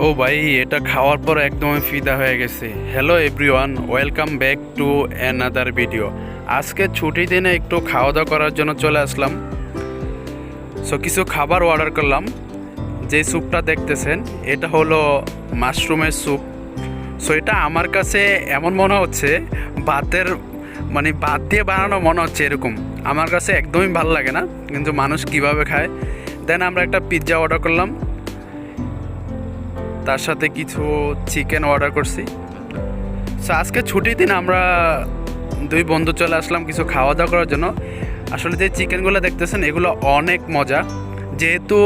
ও ভাই, এটা খাওয়ার পর একদমই ফিদা হয়ে গেছে। Hello everyone welcome back to another video আজকে ছুটির দিনে একটু খাওয়া দাওয়া করার জন্য চলে আসলাম। সো কিছু খাবার অর্ডার করলাম। যে স্যুপটা দেখতেছেন, এটা হলো মাশরুমের স্যুপ সো এটা আমার কাছে এমন মনে হচ্ছে, ভাতের মানে ভাত দিয়ে বানানো মনে হচ্ছে এরকম। আমার কাছে একদমই ভালো লাগে না, কিন্তু মানুষ কীভাবে খায়। দেন আমরা একটা পিৎজা অর্ডার করলাম। তার সাথে কিছু চিকেন অর্ডার করছি। সো আজকে ছুটির দিন আমরা দুই বন্ধু চলে আসলাম কিছু খাওয়া দাওয়া করার জন্য। আসলে যে চিকেনগুলো দেখতেছেন, এগুলো অনেক মজা। যেহেতু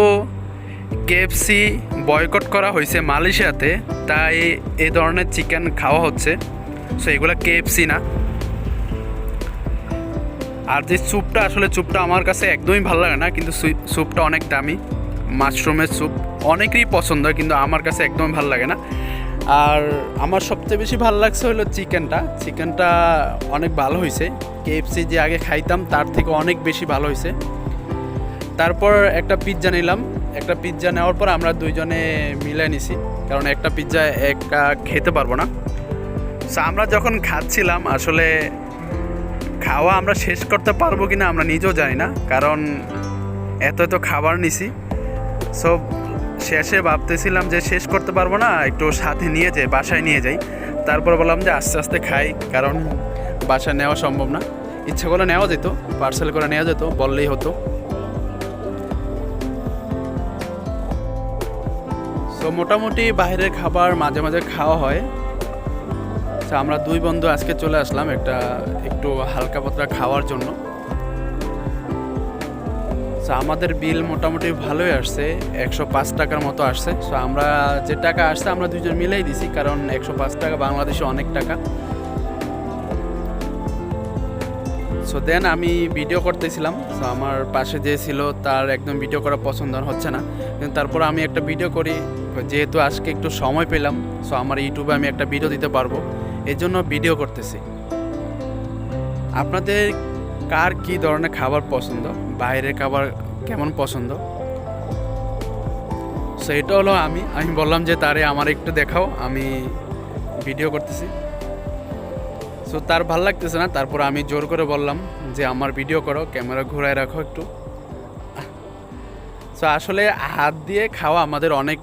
কেএফসি বয়কট করা হয়েছে মালয়েশিয়াতে, তাই এ ধরনের চিকেন খাওয়া হচ্ছে। সো এগুলো কেএফসি না। আর যে স্যুপটা আসলে স্যুপটা আমার কাছে একদমই ভালো লাগে না, কিন্তু স্যুপটা অনেক দামি। মাশরুমের স্যুপ অনেকেরই পছন্দ হয়, কিন্তু আমার কাছে একদমই ভালো লাগে না। আর আমার সবচেয়ে বেশি ভালো লাগছে হলো চিকেনটা। চিকেনটা অনেক ভালো হয়েছে কেএফসি যে আগে খাইতাম, তার থেকে অনেক বেশি ভালো হয়েছে তারপর একটা পিৎজা নিলাম। একটা পিৎজা নেওয়ার পর আমরা দুইজনে মিলে নিছি। কারণ একটা পিৎজা একা খেতে পারব না। সো আমরা যখন খাচ্ছিলাম, আসলে খাওয়া আমরা শেষ করতে পারব কিনা আমরা নিজেও জানি না। কারণ এত এত খাবার নিছি। সব শেষে ভাবতেছিলাম যে শেষ করতে পারব না, একটু সাথে নিয়ে যাই, বাসায় নিয়ে যাই। তারপর বললাম যে আস্তে আস্তে খাই, কারণ বাসায় নেওয়া সম্ভব না। ইচ্ছা করে নেওয়া যেত পার্সেল করে নেওয়া যেত, বললেই হতো। তো মোটামুটি বাইরের খাবার মাঝে মাঝে খাওয়া হয়। আমরা দুই বন্ধু আজকে চলে আসলাম একটা একটু হালকা পাতলা খাওয়ার জন্য। তো আমাদের বিল মোটামুটি ভালোই আসছে। একশো পাঁচ টাকার মতো আসছে। সো আমরা যে টাকা আসছে, আমরা দুজন মিলেই দিছি, কারণ একশো পাঁচ টাকা বাংলাদেশে অনেক টাকা। সো দেন আমি ভিডিও করতেছিলাম। সো আমার পাশে যে ছিল, তার একদম ভিডিও করা পছন্দ হচ্ছে না। কিন্তু তারপর আমি একটা ভিডিও করি, যেহেতু আজকে একটু সময় পেলাম সো আমার ইউটিউবে আমি একটা ভিডিও দিতে পারব। এই জন্য ভিডিও করতেছি। আপনাদের কার কি ধরনের খাবার পছন্দ? বাইরের খাবার কেমন পছন্দ? সো এটা হলো আমি আমি বললাম যে তারে আমার একটু দেখাও, আমি ভিডিও করতেছি। সো তার ভালো লাগতেছে না, তারপর আমি জোর করে বললাম যে আমার ভিডিও করো ক্যামেরা ঘুরায় রাখো একটু। সো আসলে হাত দিয়ে খাওয়া আমাদের অনেক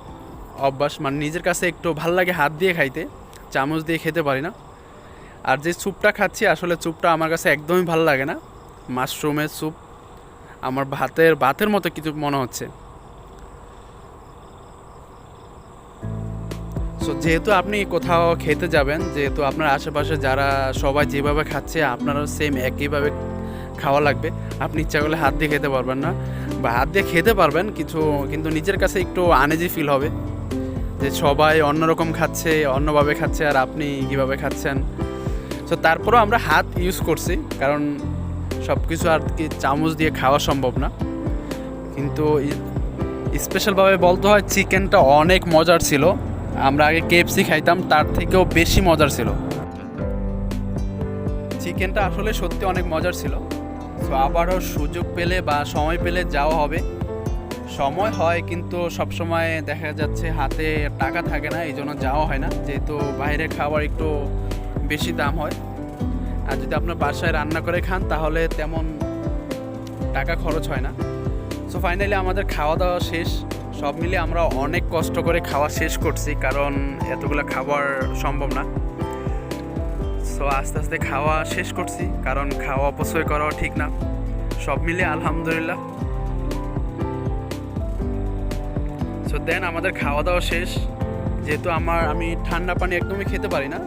অভ্যাস মানে নিজের কাছে একটু ভালো লাগে হাত দিয়ে খাইতে, চামচ দিয়ে খেতে পারি না। আর যে চুপটা খাচ্ছি, আসলে চুপটা আমার কাছে একদমই ভালো লাগে না। মাশরুমের স্যুপ, আমার ভাতের ভাতের মতো কিছু মনে হচ্ছে। সো যেহেতু আপনি কোথাও খেতে যাবেন, যেহেতু আপনার আশেপাশে যারা সবাই যেভাবে খাচ্ছে, আপনারও সেম একইভাবে খাওয়া লাগবে। আপনি ইচ্ছা করলে হাত দিয়ে খেতে পারবেন না। বা হাত দিয়ে খেতে পারবেন, কিছু, কিন্তু নিজের কাছে একটু আনেজি ফিল হবে। যে সবাই অন্যরকম খাচ্ছে, অন্যভাবে খাচ্ছে, আর আপনি কীভাবে খাচ্ছেন। সো তারপরেও আমরা হাত ইউজ করছি, কারণ সব কিছু আর কি চামচ দিয়ে খাওয়া সম্ভব না। কিন্তু স্পেশালভাবে বলতে হয় চিকেনটা অনেক মজার ছিল। আমরা আগে কেএফসি খাইতাম, তার থেকেও বেশি মজার ছিল। চিকেনটা আসলে সত্যি অনেক মজার ছিল। তো আবারও সুযোগ পেলে বা সময় পেলে যাওয়া হবে। সময় হয়, কিন্তু সব সময় দেখা যাচ্ছে হাতে টাকা থাকে না এই জন্য যাওয়া হয় না। যেহেতু বাইরে খাবার একটু বেশি দাম হয়। আর যদি আপনার বাসায় রান্না করে খান, তাহলে তেমন টাকা খরচ হয় না। সো ফাইনালি আমাদের খাওয়া দাওয়া শেষ। সব মিলে আমরা অনেক কষ্ট করে খাওয়া শেষ করছি, কারণ এতগুলো খাবার সম্ভব না। সো আস্তে আস্তে খাওয়া শেষ করছি, কারণ খাওয়া অপচয় করাও ঠিক না। সব মিলে আলহামদুলিল্লাহ। সো দেন আমাদের খাওয়া দাওয়া শেষ। যেহেতু আমার, আমি ঠান্ডা পানি একদমই খেতে পারি না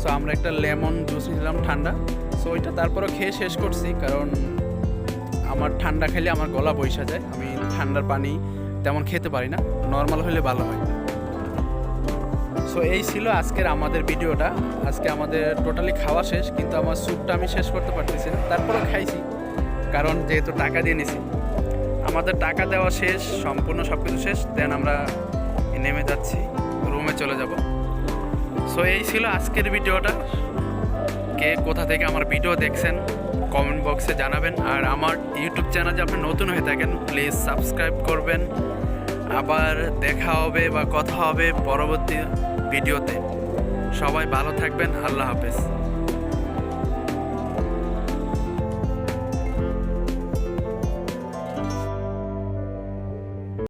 সো আমরা একটা লেমন জুস নিলাম ঠান্ডা। সো ওইটা তারপরও খেয়ে শেষ করছি কারণ আমার ঠান্ডা খেলে আমার গলা বৈশা যায়। আমি ঠান্ডার পানি তেমন খেতে পারি না। নর্মাল হলে ভালো হয়। সো এই ছিল আজকের আমাদের ভিডিওটা। আজকে আমাদের টোটালি খাওয়া শেষ, কিন্তু আমার স্যুপটা আমি শেষ করতে পারতেছি না। তারপরেও খাইছি, কারণ যেহেতু টাকা দিয়ে নিছি। আমাদের টাকা দেওয়া শেষ, সম্পূর্ণ সব কিছু শেষ দেন আমরা নেমে যাচ্ছি। রুমে চলে যাব। সো এই ছিল আজকের ভিডিওটা। কে কোথা থেকে আমার ভিডিও দেখছেন কমেন্ট বক্সে জানাবেন। আর আমার ইউটিউব চ্যানেল যে আপনি নতুন হয়ে থাকেন প্লিজ সাবস্ক্রাইব করবেন। আবার দেখা হবে বা কথা হবে পরবর্তী ভিডিওতে। সবাই ভালো থাকবেন, আল্লাহ হাফেজ।